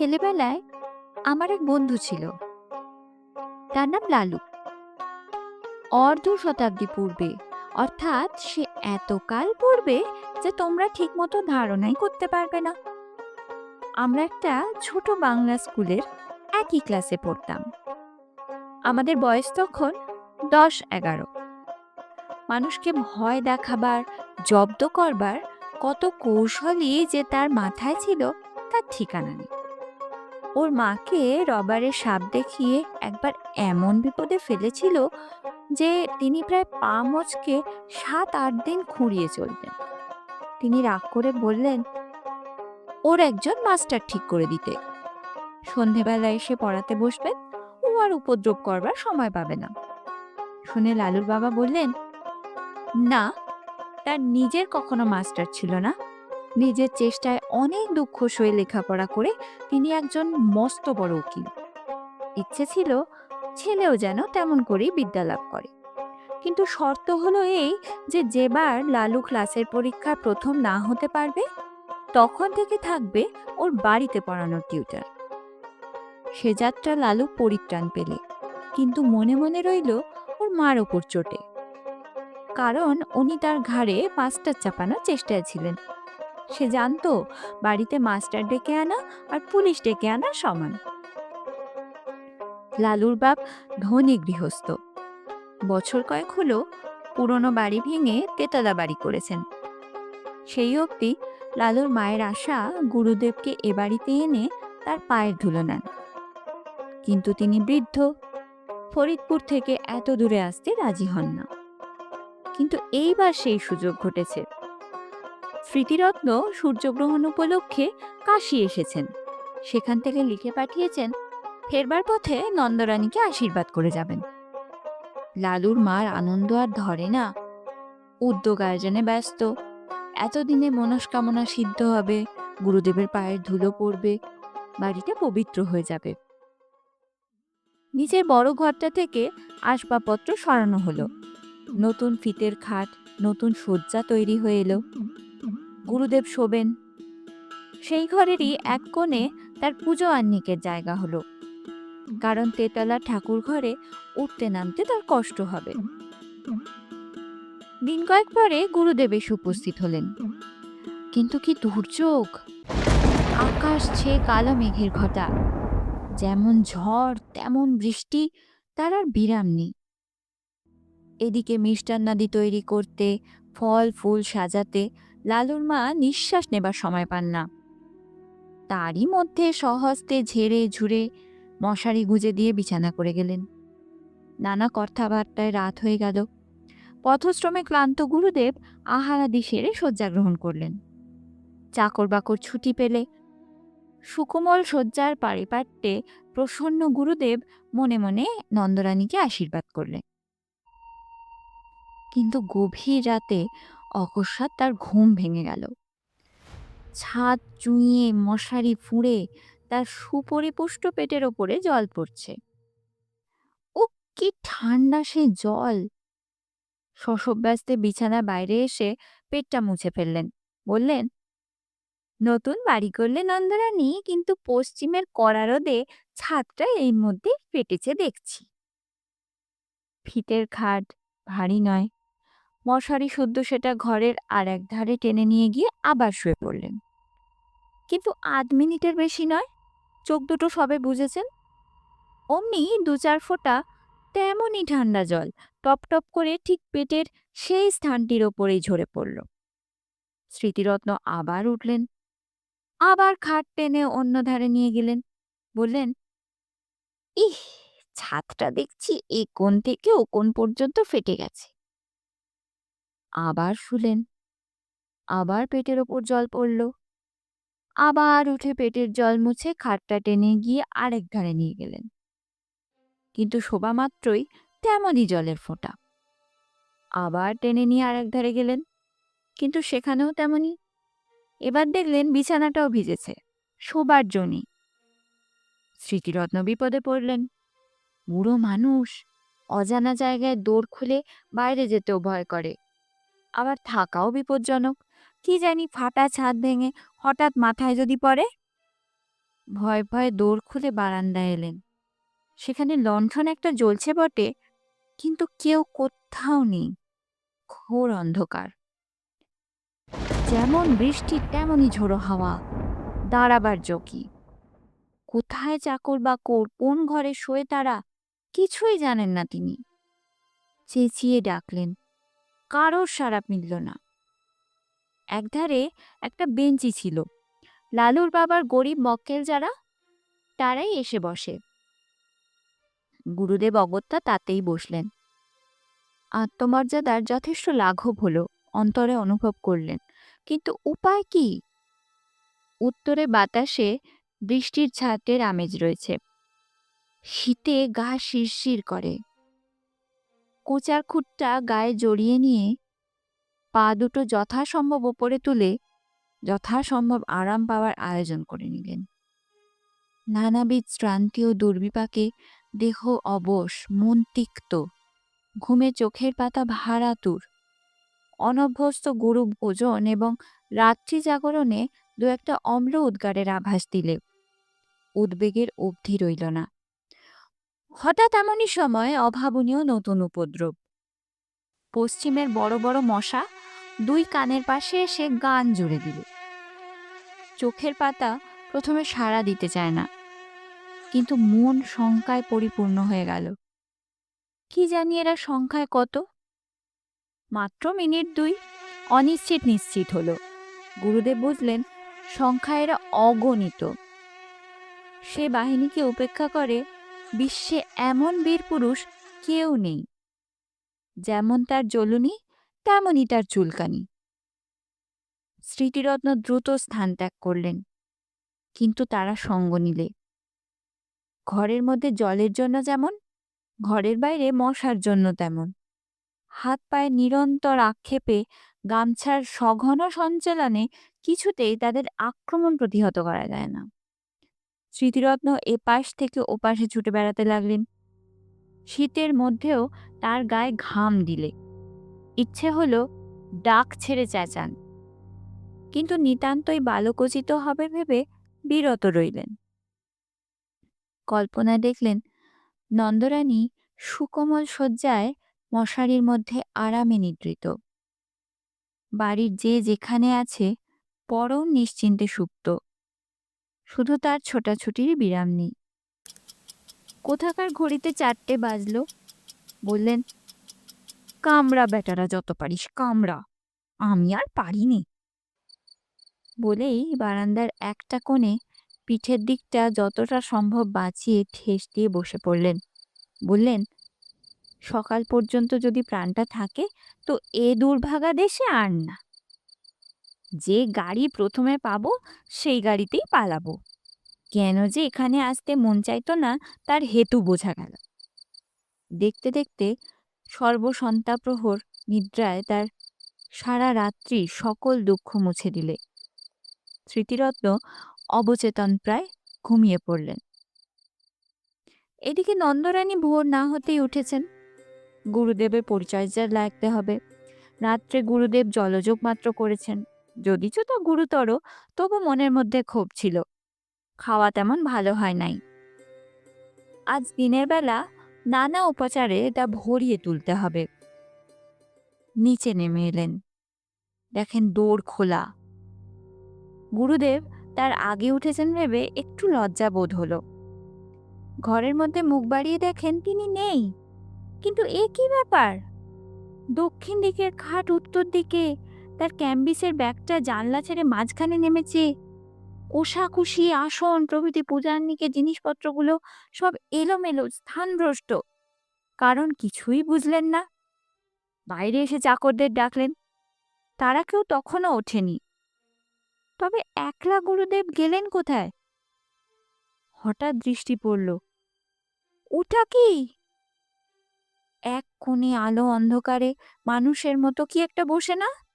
ছেলেবেলায় আমার এক বন্ধু ছিল। তার নাম লালু। অর্ধ শতাব্দী পূর্বে, অর্থাৎ সে এতকাল পূর্বে যে তোমরা ঠিকমতো ধারণাই করতে পারবে না। আমরা একটা ছোট বাংলা স্কুলের একই ক্লাসে পড়তাম। আমাদের বয়স তখন দশ এগারো। মানুষকে ভয় দেখাবার, জব্দ করবার কত কৌশলই যে তার মাথায় ছিল তার ঠিকানা নেই। ওর মাকে রবারের সাপ দেখিয়ে একবার এমন বিপদে ফেলেছিল যে তিনি প্রায় পা মচকে সাত, আট দিন খুঁড়িয়ে চলতেন। তিনি রাগ করে বললেন, ওর একজন মাস্টার ঠিক করে দিতে। সন্ধেবেলা এসে পড়াতে বসবেন, ও আর উপদ্রব করবার সময় পাবে না। শুনে লালুর বাবা বললেন, না, তার নিজের কখনো মাস্টার ছিল না। নিজের চেষ্টায় অনেক দুঃখ সয়ে লেখাপড়া করে তিনি একজন মস্ত বড় উকিল। ইচ্ছে ছিল ছেলেও যেন তেমন করেই বিদ্যা লাভ করে। কিন্তু শর্ত হলো এই যে, যেবার লালু ক্লাসের পরীক্ষা প্রথম না হতে পারবে, তখন থেকে থাকবে ওর বাড়িতে পড়ানোর টিউটার। সে যাত্রা লালু পরিত্রাণ পেলে, কিন্তু মনে মনে রইল ওর মার ওপর চোটে। কারণ উনি তার ঘাড়ে মাস্টার চাপানোর চেষ্টায় ছিলেন। সে জানতো বাড়িতে মাস্টার ডেকে আনা আর পুলিশ ডেকে আনা সমান। লালুর বাপ ধনী গৃহস্থ। বছর কয়েক হলো পুরনো বাড়ি ভেঙে তেতলা বাড়ি করেছেন। সেই অবধি লালুর মায়ের আশা গুরুদেবকে এ বাড়িতে এনে তার পায়ের ধুলো নেন। কিন্তু তিনি বৃদ্ধ, ফরিদপুর থেকে এত দূরে আসতে রাজি হন না। কিন্তু এইবার সেই সুযোগ ঘটেছে। স্মৃতিরত্ন সূর্যগ্রহণ উপলক্ষে কাশি এসেছেন। সেখান থেকে লিখে পাঠিয়েছেন, ফেরবার পথে নন্দরানীকে আশীর্বাদ করে যাবেন। লালুর মার আনন্দ আর ধরে না। উদ্যোগ আয়োজনে ব্যস্ত। এতদিনে মনস্কামনা সিদ্ধ হবে, গুরুদেবের পায়ের ধুলো পড়বে, বাড়িটা পবিত্র হয়ে যাবে। নিচের বড় ঘরটা থেকে আসবাবপত্র সরানো হলো। নতুন ফিতের খাট, নতুন শয্যা তৈরি হয়ে এলো। গুরুদেব শোবেন। সেই ঘরেরই এক কোণে তার পুজো আহ্নিকের জায়গা হলো। কারণ তেতলা ঠাকুর ঘরে উঠতে নামতে তার কষ্ট হবে। দিন কয়েক পরে গুরুদেব এসে উপস্থিত হলেন। কিন্তু কি দুর্যোগ? আকাশ ছে কালো মেঘের ঘটা। যেমন ঝড়, তেমন বৃষ্টি, তার আর বিরাম নেই। এদিকে মিষ্টান্নাদি তৈরি করতে, ফল, ফুল সাজাতে লালুর মা নিঃশ্বাস নেবার সময় পান না। তারই মধ্যে সহস্তে ঝেড়ে ঝুড়ে মশারি গুঁজে দিয়ে বিছানা করে গেলেন। নানা কথাবার্তায় রাত হয়ে গেল। পথশ্রমে ক্লান্ত গুরুদেব আহারাদি সেরে শয্যা গ্রহণ করলেন। চাকর বাকর ছুটি পেলে সুকোমল শয্যার পারিপাট্যে প্রসন্ন গুরুদেব মনে মনে নন্দরানীকে আশীর্বাদ করলেন। কিন্তু গভীর রাতে অকস্মাৎ তার ঘুম ভেঙে গেল। ছাদ চুঁইয়ে মশারি ফুঁড়ে তার সুপরিপুষ্ট পেটের ওপরে জল পড়ছে। ও কি ঠান্ডা সে জল! শশব্যস্তে বিছানা বাইরে এসে পেটটা মুছে ফেললেন। বললেন, নতুন বাড়ি করলে নন্দরানী, কিন্তু পশ্চিমের কড়া রোদে ছাদটা এই মধ্যে ফেটেছে দেখছি। ফিতের খাট ভারী নয়। মশারি শুদ্ধ সেটা ঘরের আর এক ধারে টেনে নিয়ে গিয়ে আবার শুয়ে পড়লেন। কিন্তু আধ মিনিটের বেশি নয়, চোখ দুটো সবে বুঝেছেন অমনি দু চার ফোঁটা তেমনই ঠান্ডা জল টপ টপ করে ঠিক পেটের সেই স্থানটির ওপরেই ঝরে পড়ল। স্মৃতিরত্ন আবার উঠলেন, আবার খাট টেনে অন্য ধারে নিয়ে গেলেন, বললেন, ইহ, ছাদটা দেখছি এ কোণ থেকে ও কোণ পর্যন্ত ফেটে গেছে। আবার শুলেন। আবার পেটের ওপর জল পড়ল। আবার উঠে পেটের জল মুছে খাটটা টেনে গিয়ে আরেক ধারে নিয়ে গেলেন। কিন্তু শোভা মাত্রই তেমনই জলের ফোঁটা। আবার টেনে নিয়ে আরেক ধারে গেলেন, কিন্তু সেখানেও তেমনই। এবার দেখলেন বিছানাটাও ভিজেছে, শোবার জন্যই স্মৃতিরত্ন বিপদে পড়লেন। বুড়ো মানুষ, অজানা জায়গায় দৌড় খুলে বাইরে যেতেও ভয় করে। আবার থাকাও বিপজ্জনক। কি জানি ফাটা ছাদ ভেঙে হঠাৎ মাথায় যদি পড়ে? ভয় ভয়ে দৌড় খুলে বারান্দায় এলেন। সেখানে লণ্ঠন একটা জ্বলছে বটে, কিন্তু কেউ কোথাও নেই। ঘোর অন্ধকার। যেমন বৃষ্টি, তেমনই ঝোড়ো হাওয়া। দাঁড়াবার জকি কোথায় চাকর বা বাকর, কোন ঘরে শোয়ে তারা, কিছুই জানেন না তিনি। চেঁচিয়ে ডাকলেন কারোর সাড়া মিলল না। একধারে একটা বেঞ্চি ছিল। লালুর বাবার গরিব মক্কেল যারা, তারাই এসে বসে। গুরুদেব অগত্যা তাতেই বসলেন। আত্মমর্যাদার যথেষ্ট লাঘব হলো, অন্তরে অনুভব করলেন। কিন্তু উপায় কি? উত্তরে বাতাসে বৃষ্টির ছাটের আমেজ রয়েছে। শীতে গা শিরশির করে। কোচার খুঁটটা গায়ে জড়িয়ে নিয়ে পা দুটো যথাসম্ভব ওপরে তুলে যথাসম্ভব আরাম পাওয়ার আয়োজন করে নিলেন। নানাবিধ শ্রান্তি ও দুর্বিপাকে দেহ অবশ, মন তিক্ত, ঘুমে চোখের পাতা ভারাতুর, অনভ্যস্ত গুরু ভোজন এবং রাত্রি জাগরণে দু একটা অম্ল উদ্গারের আভাস দিলে উদ্বেগের অবধি রইল না। হঠাৎ এমনই সময় অভাবনীয় নতুন উপদ্রব। পশ্চিমের বড় বড় মশা দুই কানের পাশে এসে গান জুড়ে দিল। চোখের পাতা প্রথমে সাড়া দিতে চায় না, কিন্তু মন শঙ্কায় পরিপূর্ণ হয়ে গেল। কি জানি এরা সংখ্যায় কত? মাত্র মিনিট দুই, অনিশ্চিত নিশ্চিত হলো। গুরুদেব বুঝলেন সংখ্যা এরা অগণিত। সে বাহিনীকে উপেক্ষা করে বিশ্বে এমন বীর পুরুষ কেউ নেই। যেমন তার জ্বলুনি, তেমনই তার চুলকানি। স্মৃতিরত্ন দ্রুত স্থান ত্যাগ করলেন, কিন্তু তারা সঙ্গ নিলে। ঘরের মধ্যে জলের জন্য যেমন, ঘরের বাইরে মশার জন্য তেমন। হাত পায়ে নিরন্তর আক্ষেপে গামছার সঘন সঞ্চালনে কিছুতেই তাদের আক্রমণ প্রতিহত করা যায় না। স্মৃতিরত্ন এপাশ থেকে ওপাশে ছুটে বেড়াতে লাগলেন। শীতের মধ্যেও তার গায়ে ঘাম দিলে। ইচ্ছে হলো ডাক ছেড়ে চেঁচান। কিন্তু নিতান্তই বালকোচিত হবে ভেবে বিরত রইলেন। কল্পনায় দেখলেন, নন্দরানী সুকোমল শয্যায় মশারির মধ্যে আরামে নিদ্রিত। বাড়ির যে যেখানে আছে, পরম নিশ্চিন্তে সুপ্ত। শুধু তার ছোটাছুটির বিরাম নেই। কোথাকার ঘড়িতে চারটে বাজলো? বললেন কামড়া বেটারা যত পারিস কামড়া আমি আর পারিনি। বলেই বারান্দার একটা কোণে পিঠের দিকটা যতটা সম্ভব বাঁচিয়ে ঠেস দিয়ে বসে পড়লেন। বললেন, সকাল পর্যন্ত যদি প্রাণটা থাকে, তো এ দুর্ভাগা দেশে আর না। যে গাড়ি প্রথমে পাবো, সেই গাড়িতেই পালাবো। কেন যে এখানে আসতে মন চাইতো না, তার হেতু বোঝা গেল। দেখতে দেখতে সর্বসন্তাপ্রহর নিদ্রায় তার সারা রাত্রি সকল দুঃখ মুছে দিলে। স্মৃতিরত্ন অবচেতন প্রায় ঘুমিয়ে পড়লেন। এদিকে নন্দরানী ভোর না হতেই উঠেছেন। গুরুদেবের পরিচর্যা লাগতে হবে। রাত্রে গুরুদেব জলযোগ মাত্র করেছেন। যদিচ তা গুরুতর, তবু মনের মধ্যে ক্ষোভ ছিল। খাওয়া তেমন ভালো হয় নাই। আজ দিনের বেলা নানা উপাচারে তা ভরিয়ে তুলতে হবে। নিচে নেমে এলেন। দেখেন দৌড় খোলা। গুরুদেব তার আগে উঠেছেন ভেবে একটু লজ্জা বোধ হলো। ঘরের মধ্যে মুখ বাড়িয়ে দেখেন তিনি নেই। কিন্তু এ কি ব্যাপার? দক্ষিণ দিকের খাট উত্তর দিকে তার ক্যাম্বিসের ব্যাগটা জানলা ছেড়ে মাঝখানে নেমেছে। কোষাকুষি আসন, প্রভৃতি পূজান্নিকে জিনিসপত্রগুলো সব এলোমেলো, স্থানভ্রষ্ট। কারণ কিছুই বুঝলেন না। বাইরে এসে চাকরদের ডাকলেন। তারা কেউ তখনও ওঠেনি। তবে একলা গুরুদেব গেলেন কোথায়? হঠাৎ দৃষ্টি পড়ল। ওটা কি? এক কোণে আলো অন্ধকারে মানুষের মতো কি একটা বসে না?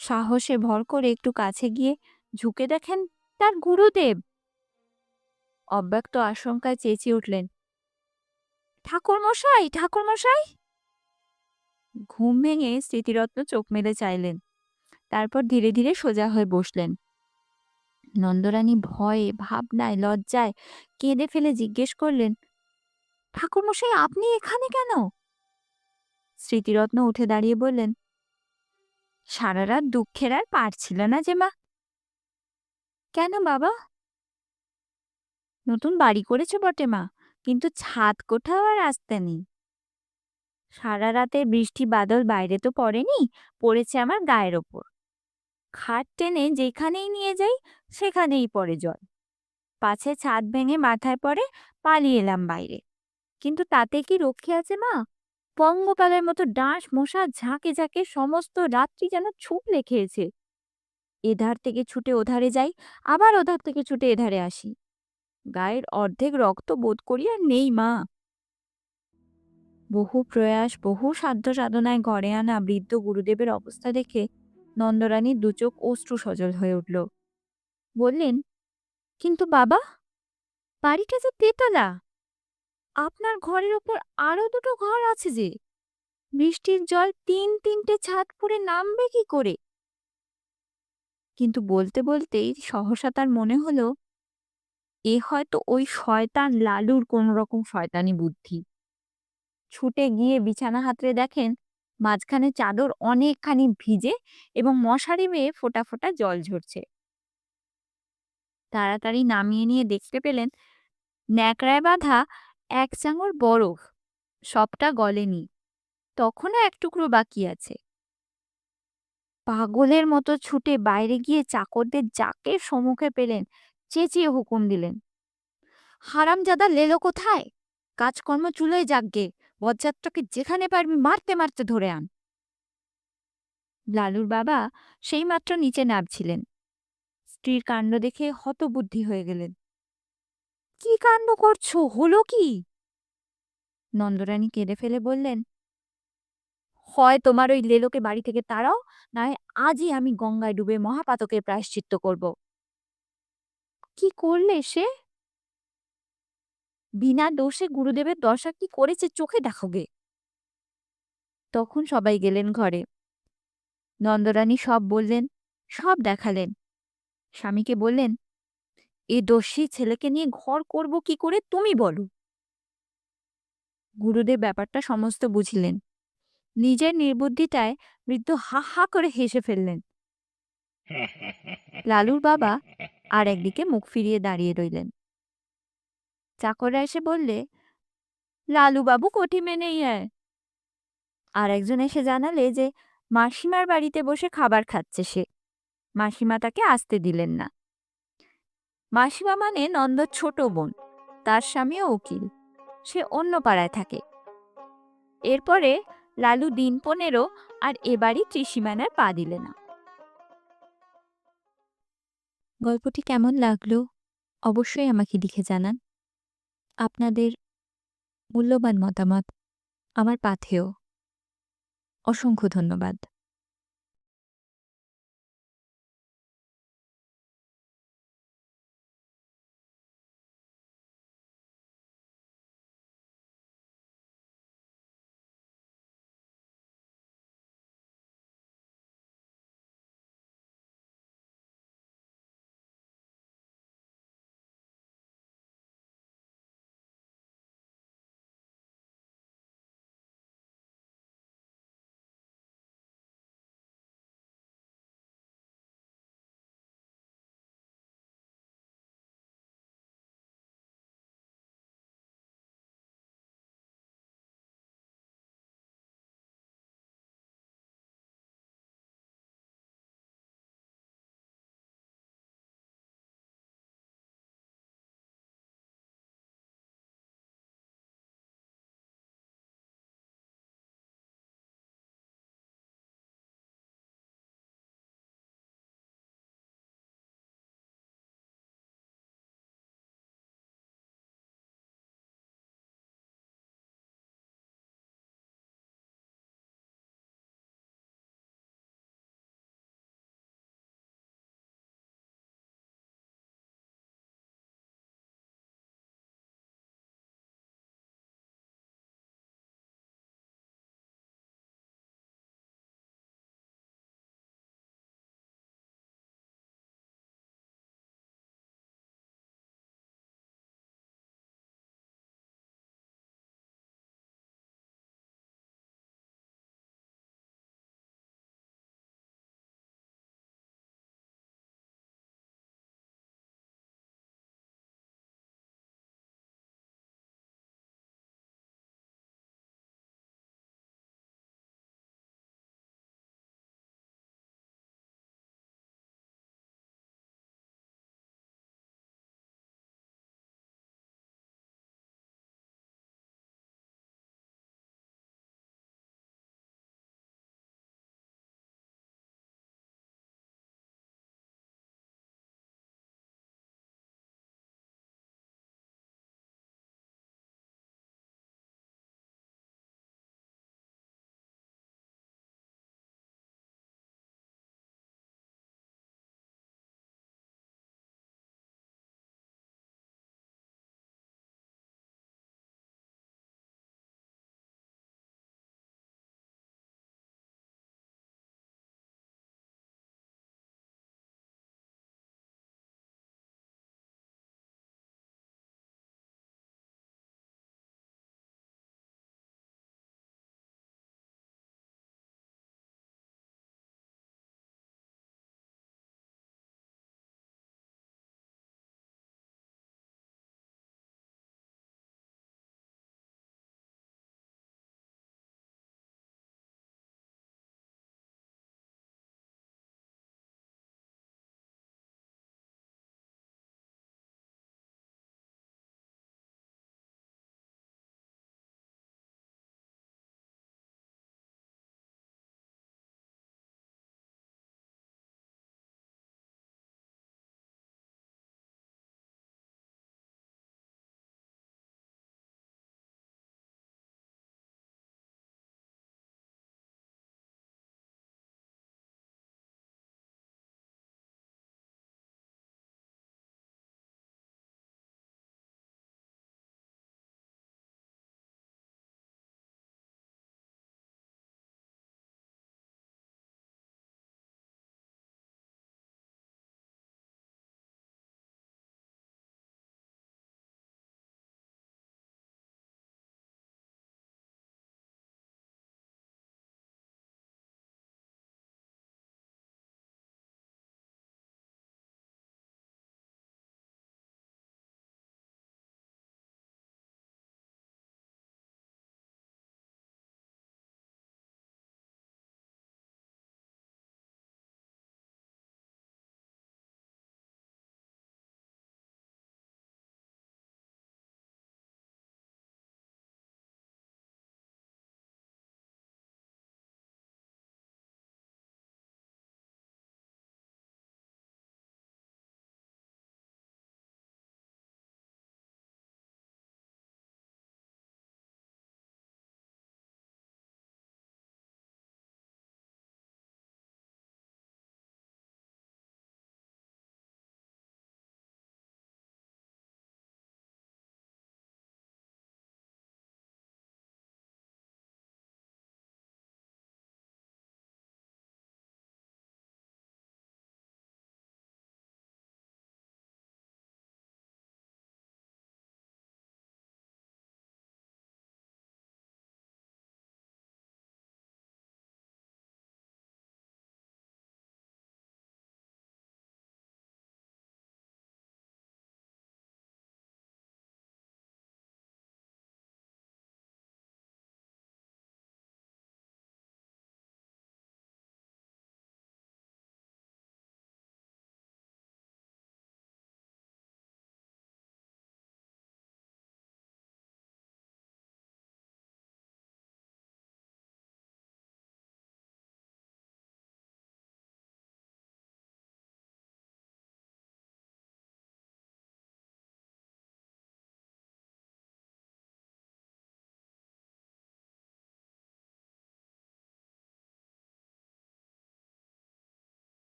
সাহসে ভর করে একটু কাছে গিয়ে ঝুঁকে দেখেন তার গুরুদেব। অব্যক্ত আশঙ্কায় চেঁচিয়ে উঠলেন ঠাকুর মশাই ঠাকুর মশাই ঘুম ভেঙে স্মৃতিরত্ন চোখ মেলে চাইলেন, তারপর ধীরে ধীরে সোজা হয়ে বসলেন। নন্দরানী ভয়ে, ভাবনায়, লজ্জায় কেঁদে ফেলে জিজ্ঞেস করলেন, ঠাকুরমশাই, আপনি এখানে কেন? স্মৃতিরত্ন উঠে দাঁড়িয়ে বললেন সারা রাত দুঃখের আর পার ছিল না যে মা। কেন বাবা? নতুন বাড়ি করেছে বটে মা, কিন্তু ছাদ কোঠাও আর আসতে নেই। সারা রাতে বৃষ্টি বাদল বাইরে তো পড়েনি, পড়েছে আমার গায়ের ওপর। খাট টেনে যেখানেই নিয়ে যাই, সেখানেই পড়ে জল। পাছে ছাদ ভেঙে মাথায় পড়ে পালিয়ে এলাম বাইরে। কিন্তু তাতে কি রক্ষে আছে মা? পঙ্গপালের মতো ডাঁশ, মশা, ঝাঁকে ঝাঁকে সমস্ত রাত্রি যেন ছুটলে খেয়েছে। এধার থেকে ছুটে ওধারে যাই, আবার ওধার থেকে ছুটে এধারে আসি। গায়ের অর্ধেক রক্ত বোধ করি আর নেই, মা। বহু প্রয়াস, বহু সাধ্য সাধনায় ঘরে আনা বৃদ্ধ গুরুদেবের অবস্থা দেখে নন্দরানীর দুচোখ অশ্রু সজল হয়ে উঠল। বললেন, কিন্তু বাবা, বাড়িটা যে তেতলা! আপনার ঘরের ওপর আরও দুটো ঘর আছে যে। বৃষ্টির জল তিন তিনটে ছাদ পুড়ে নামবে কি করে? কিন্তু বলতে বলতেই সহসা তার মনে হলো, এ হয়তো ওই শয়তান লালুর কোন রকম শয়তানি বুদ্ধি। ছুটে গিয়ে বিছানা হাতড়ে দেখেন, মাঝখানে চাদর অনেকখানি ভিজে এবং মশারি বেয়ে ফোটা ফোটা জল ঝরছে। তাড়াতাড়ি নামিয়ে নিয়ে দেখতে পেলেন, ন্যাকড়ায় বাঁধা এক চাঙড় বরফ, সবটা গলেনি, তখনও এক টুকরো বাকি আছে। পাগলের মতো ছুটে বাইরে গিয়ে চাকরদের যাকে সম্মুখে পেলেন, চেঁচিয়ে হুকুম দিলেন। হারামজাদা লেলো কোথায়? কাজকর্ম চুলোয় যাকগে, বজ্জাতটাকে যেখানে পারবি মারতে মারতে ধরে আন। লালুর বাবা সেইমাত্র নিচে নামছিলেন। স্ত্রীর কাণ্ড দেখে হতবুদ্ধি হয়ে গেলেন। কি কাণ্ড করছ? হলো কি? নন্দরানী কেঁদে ফেলে বললেন, হয় তোমার ওই লেলোকে বাড়ি থেকে তাড়াও, নয় আজই আমি গঙ্গায় ডুবে মহাপাতকের প্রায়শ্চিত্ত করব। কি করলে সে? বিনা দোষে গুরুদেবের দশা কি করেছে চোখে দেখোগে তখন সবাই গেলেন ঘরে। নন্দরানী সব বললেন, সব দেখালেন। স্বামীকে বললেন এ দোষী ছেলেকে নিয়ে ঘর করব কি করে? তুমি বলো। গুরুদেব ব্যাপারটা সমস্ত বুঝলেন। নিজের নির্বুদ্ধিতায় বৃদ্ধ হা হা করে হেসে ফেললেন। লালুর বাবা আর একদিকে মুখ ফিরিয়ে দাঁড়িয়ে রইলেন। চাকররা এসে বললে লালু বাবু কোঠি মেনেই হ্যায় আর একজন এসে জানালে যে, মাসিমার বাড়িতে বসে খাবার খাচ্ছে সে। মাসিমা তাকে আসতে দিলেন না। মাসিমা মানে নন্দর ছোট বোন, তার স্বামীও উকিল। সে অন্য পাড়ায় থাকে। এরপরে লালু দিন পনেরো আর এবারই ত্রিসীমানার পা দিলে না। গল্পটি কেমন লাগল অবশ্যই আমাকে লিখে জানান। আপনাদের মূল্যবান মতামত আমার পাথেও অসংখ্য ধন্যবাদ।